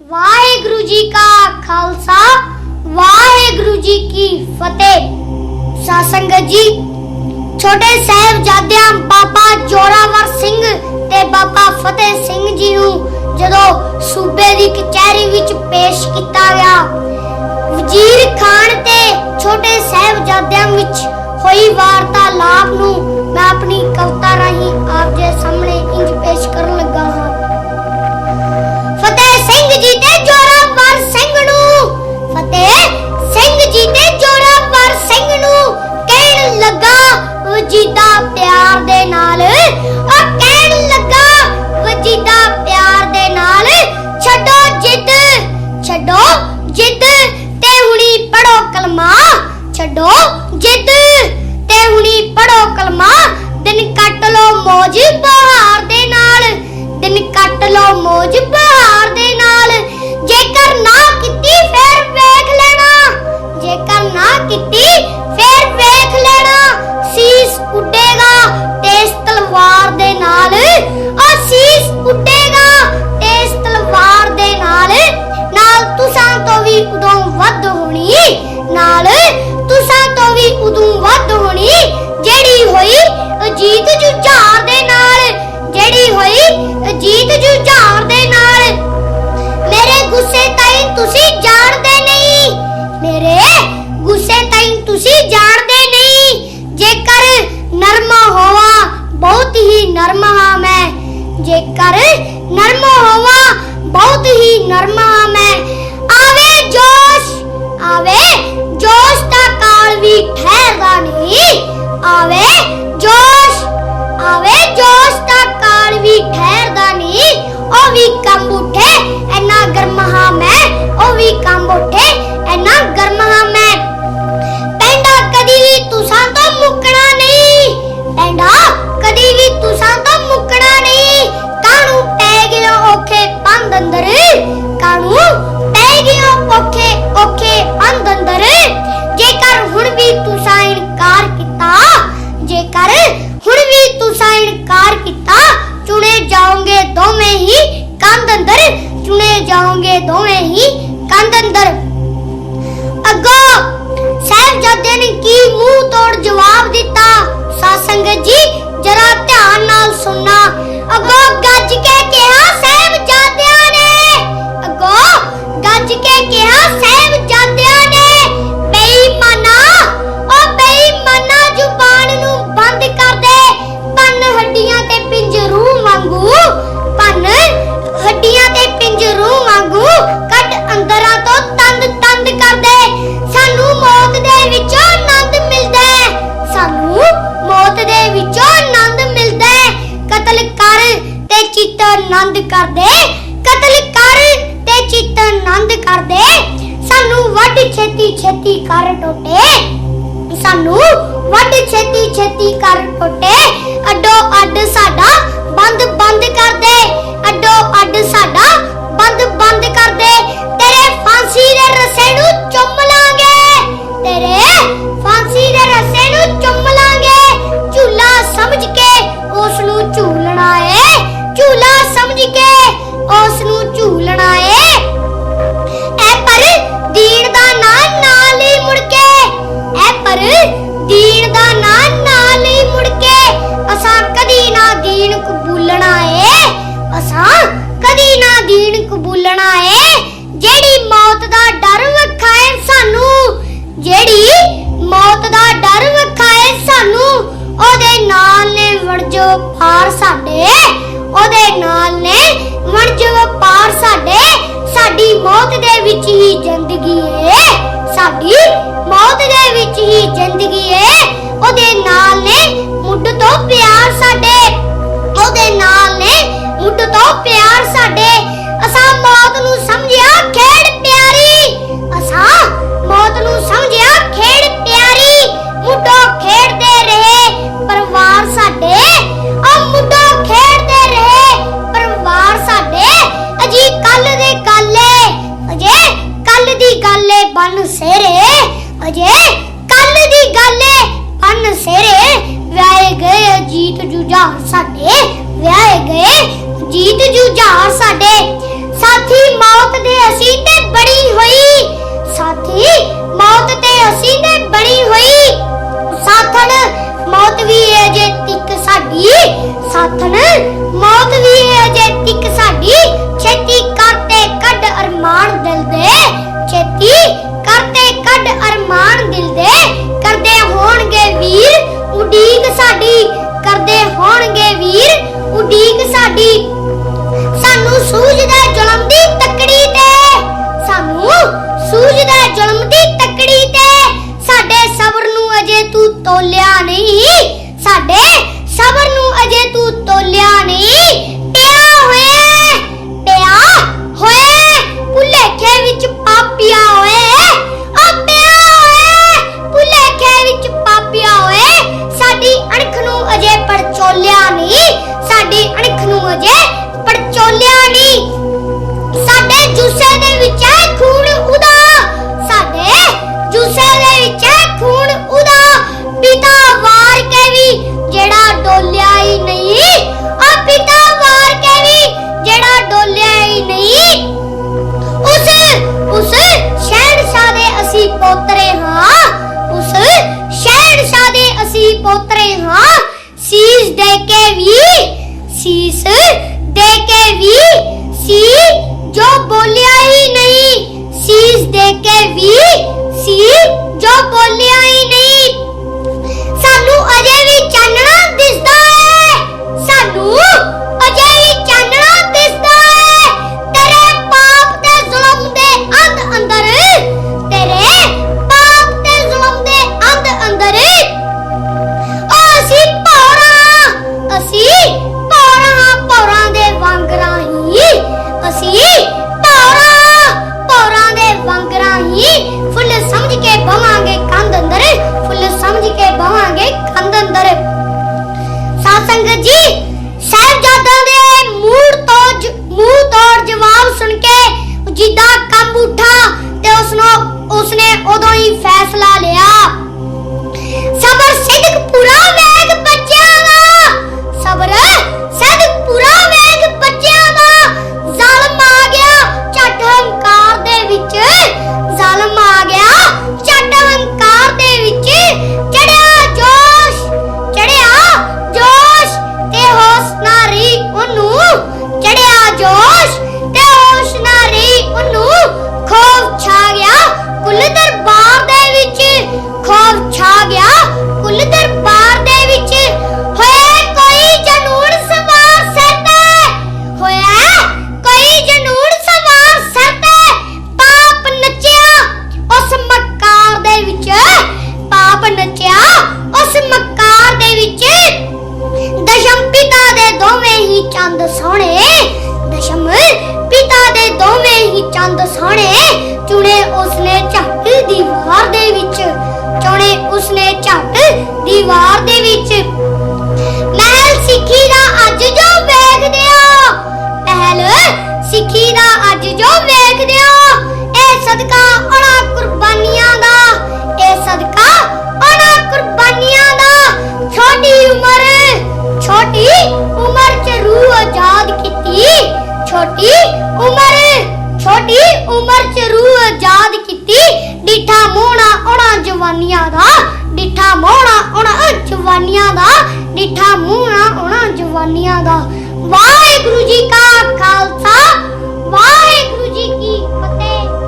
ਵਾਹਿਗੁਰੂ ਜੀ ਕਾ ਖਾਲਸਾ, ਵਾਹਿਗੁਰੂ ਜੀ ਕੀ ਫਤਿਹ। ਸਾਸੰਗਤ ਜੀ, ਛੋਟੇ ਸਾਹਿਬਜ਼ਾਦਿਆਂ ਬਾਬਾ ਜੋਰਾਵਰ ਸਿੰਘ ਤੇ ਬਾਬਾ ਫਤਿਹ ਸਿੰਘ ਜੀ ਨੂੰ ਜਦੋਂ ਸੂਬੇ ਦੀ ਕਚਹਿਰੀ ਵਿੱਚ ਪੇਸ਼ ਕੀਤਾ ਗਿਆ, ਵਜ਼ੀਰ ਖਾਨ ਤੇ ਛੋਟੇ ਸਾਹਿਬਜ਼ਾਦਿਆਂ ਵਿੱਚ ਹੋਈ ਵਾਰਤਾਲਾਪ ਨੂੰ ਮੈਂ ਆਪਣੀ ਕਵਿਤਾ ਰਾਹੀਂ ਆਪ ਦੇ ਸਾਹਮਣੇ ਇੰਜ ਪੇਸ਼ ਕਰਨ ਲੱਗਾ ਹਾਂ। ਸਿੰਘ ਜੀ ਤੇ ਜੋਰਾਵਰ ਸਿੰਘ ਨੂੰ। ਫਤਿਹ, ਸਿੰਘ ਜੀ ਤੇ ਜੋਰਾਵਰ ਸਿੰਘ ਨੂੰ। ਕਹਿਣ ਲੱਗਾ, ਵਜੀਦਾ ਪਿਆਰ ਦੇ ਨਾਲ। ਉਹ ਕਹਿਣ ਲੱਗਾ, ਵਜੀਦਾ ਪਿਆਰ ਦੇ ਨਾਲ, ਛੱਡੋ ਜਿੱਦ ਛੱਡੋ ਜਿੱਦ, ਤੇ ਹੁਣੀ ਪੜੋ ਕਲਮਾ। ਛੱਡੋ ਜਿੱਦ, ਤੇ ਹੁਣੀ ਪੜੋ ਕਲਮਾ। ਦਿਨ ਕੱਟ ਲੋ ਮੌਜ ਬਹਾਰ ਦੇ ਨਾਲ। ਦਿਨ ਕੱਟ ਲੋ ਮੌਜ ਬਹਾਰ ਦੇ ਕੀਤੀ, ਫਿਰ ਵੇਖ ਲੈਣਾ। ਸੀਸ ਉੱਡੇਗਾ ਤੇਜ਼ ਤਲਵਾਰ ਦੇ ਨਾਲ ਉਹ ਸੀਸ ਉੱਡੇਗਾ ਤੇਜ਼ ਤਲਵਾਰ ਦੇ ਨਾਲ। ਨਾਲ ਤੁਸਾਂ ਤੋਂ ਵੀ ਉਦੋਂ ਵੱਧ ਹੋਣੀ, ਨਾਲ ਤੁਸਾਂ ਤੋਂ ਵੀ ਉਦੋਂ ਵੱਧ ਹੋਣੀ, ਜਿਹੜੀ ਹੋਈ ਅਜੀਤ ਜੁਝਾਰ ਦੇ ਨਾਲ, ਜਿਹੜੀ ਹੋਈ ਅਜੀਤ ਜੁਝਾਰ ਦੇ ਨਾਲ। ਮੇਰੇ ਗੁੱਸੇ ਤਾਈ ਤੁਸੀਂ ਜਾਣਦੇ ਨਹੀਂ ਤੁਸੀਂ ਜਾਣਦੇ ਨਹੀਂ, ਜੇਕਰ ਨਰਮ ਹੋਵਾਂ, ਬਹੁਤ ਹੀ ਨਰਮ ਹਾਂ ਮੈਂ। ਜੇਕਰ ਨਰਮ ਹੋਵਾਂ, ਬਹੁਤ ਹੀ ਨਰਮ ਹਾਂ ਮੈਂ। ਆਵੇ ਜੋਸ਼ ਆਵੇ ਜੋਸ਼ ਦਾ ਕਾਲ ਵੀ ਠਹਿਰਦਾ ਨਹੀਂ। ਆਵੇ ਜੋਸ਼ ਆਵੇ ਜੋਸ਼ ਦਾ ਕਾਲ ਵੀ ਠਹਿਰਦਾ ਨਹੀਂ। ਉਹ ਵੀ ਪੰਦ ਅੰਦਰ ਕਾਹਨੂੰ ਔਖੇ ਔਖੇ ਪੰਦ ਅੰਦਰ। ਜੇਕਰ ਹੁਣ ਵੀ ਤੁਸਾਂ ਇਨਕਾਰ ਕੀਤਾ, ਜੇਕਰ ਹੁਣ ਵੀ ਤੁਸਾਂ ਇਨਕਾਰ ਕੀਤਾ, ਚੁਣੇ ਜਾਓਗੇ ਦੋਵੇਂ ਹੀ ਕੰਧ ਅੰਦਰ। ਚੁਣੇ ਜਾਓਗੇ ਦੋਵੇਂ ਹੀ ਕੰਧ ਅੰਦਰ। ਅੱਗੋਂ ਸਾਹਿਬਜ਼ਾਦੇ ਨੇ ਕੀ ਮੂੰਹ ਤੋੜ ਜਵਾਬ ਦਿੱਤਾ? ਸਾਸੰਗਤ ਜੀ, ਜਰਾ ਧਿਆਨ ਨਾਲ ਸੁਣਨਾ। ਅੱਗੋਂ ਗੱਜ ਕੇ ਕਿਹਾ ਅੱਗੋਂ ਕੇ ਕਿਹਾ ਸਾਹਿਬਜ਼ਾਦਿਆਂ ਨੇ ਬੇਈਮਾਨਾ ਉਹ ਬੇਈਮਾਨਾ ਜ਼ੁਬਾਨ ਨੂੰ ਬੰਦ ਕਰ ਦੇ। ਪੰਨ ਹੱਡੀਆਂ ਤੇ ਪਿੰਜਰੂ ਵਾਂਗੂ ਪੰਨ ਹੱਡੀਆਂ ਤੇ ਪਿੰਜਰੂ ਵਾਂਗੂ ਕੱਢ ਅੰਦਰਾਂ ਤੋਂ ਤੰਦ ਤੰਦ ਕਰ ਦੇ। ਸਾਨੂੰ ਮੌਤ ਦੇ ਵਿੱਚੋਂ ਆਨੰਦ ਮਿਲਦਾ ਹੈ। ਸਾਨੂੰ ਮੌਤ ਦੇ ਵਿੱਚੋਂ ਆਨੰਦ ਮਿਲਦਾ ਹੈ। ਕਤਲ ਕਰ ਤੇ ਚਿੱਤ ਆਨੰਦ ਕਰ ਦੇ। ਛੇਤੀ ਛੇਤੀ ਕਰ ਟੋਟੇ। ਸਾਨੂੰ ਵੱਡ ਛੇਤੀ ਛੇਤੀ ਕਰ ਨੇ ਵਰਜੋ ਸਾਡੇ, ਉਹਦੇ ਨਾਲ ਨੇ ਵਰਜੋ ਪਾਰ ਸਾਡੇ, ਸਾਡੀ ਮੌਤ ਦੇ ਵਿੱਚ ਹੀ ਜ਼ਿੰਦਗੀ ਏ। ਸਾਡੀ ਮੌਤ ਦੇ ਵਿੱਚ ਹੀ ਜ਼ਿੰਦਗੀ ਏ। ਉਹਦੇ ਨਾਲ ਨੇ ਮੁੱਢ ਤੋਂ ਪਿਆਰ ਸਾਡੇ। ਉਹਦੇ ਨਾਲ ਨੇ ਮੁੱਢ ਤੋਂ ਪਿਆਰ ਸਾਡੇ। ਅਸਾਂ ਮੌਤ ਨੂੰ ਸਮਝਿਆ ਖੇਡ ਬਨ ਸੇਰੇ ਅਜੇ ਕੱਲ ਦੀ ਗੱਲ ਏ। ਬਨ ਸੇਰੇ ਵਿਆਹੇ ਗਏ ਅਜੀਤ ਜੁਝਾ ਸਾਡੇ, ਵਿਆਹੇ ਗਏ ਜੀਤ ਜੁਝਾ ਸਾਡੇ। ਸਾਥੀ, ਮੌਤ ਦੇ ਅਸੀਂ ਤੇ ਬੜੀ ਹੋਈ। ਸਾਥੀ, ਮੌਤ ਤੇ ਅਸੀਂ ਤੇ ਉਸਨੇ ਉਦੋਂ ਹੀ ਫੈਸਲਾ ਲਿਆ। ਦੀਵਾਰ ਦੇ ਵਿੱਚ ਚੋਣੇ ਉਸਨੇ ਝੱਟ ਦੀਵਾਰ ਦੇ ਵਿੱਚ। ਮਹਿਲ ਸਿੱਖੀ ਦਾ ਅੱਜ ਜੋ ਵੇਖਦੇ ਹੋ, ਮਹਿਲ ਸਿੱਖੀ ਦਾ ਅੱਜ ਜੋ ਵੇਖਦੇ ਹੋ, ਇਹ ਸਦਕਾ ਉਹਨਾਂ ਕੁਰਬਾਨੀਆਂ ਦਾ, ਇਹ ਸਦਕਾ ਉਹਨਾਂ ਕੁਰਬਾਨੀਆਂ ਦਾ। ਛੋਟੀ ਉਮਰ ਛੋਟੀ ਉਮਰ ਚ ਰੂਹ ਆਜ਼ਾਦ ਕੀਤੀ, ਛੋਟੀ ਉਮਰ ਜਵਾਨੀਆਂ ਦਾ ਡਿੱਠਾ ਮੋਹਣਾ ਉਹਨਾਂ ਜਵਾਨੀਆਂ ਦਾ ਡਿੱਠਾ ਮੂਹਣਾ ਉਹਨਾਂ ਜਵਾਨੀਆਂ ਦਾ। ਵਾਹਿਗੁਰੂ ਜੀ ਕਾ ਖਾਲਸਾ ਵਾਹਿਗੁਰੂ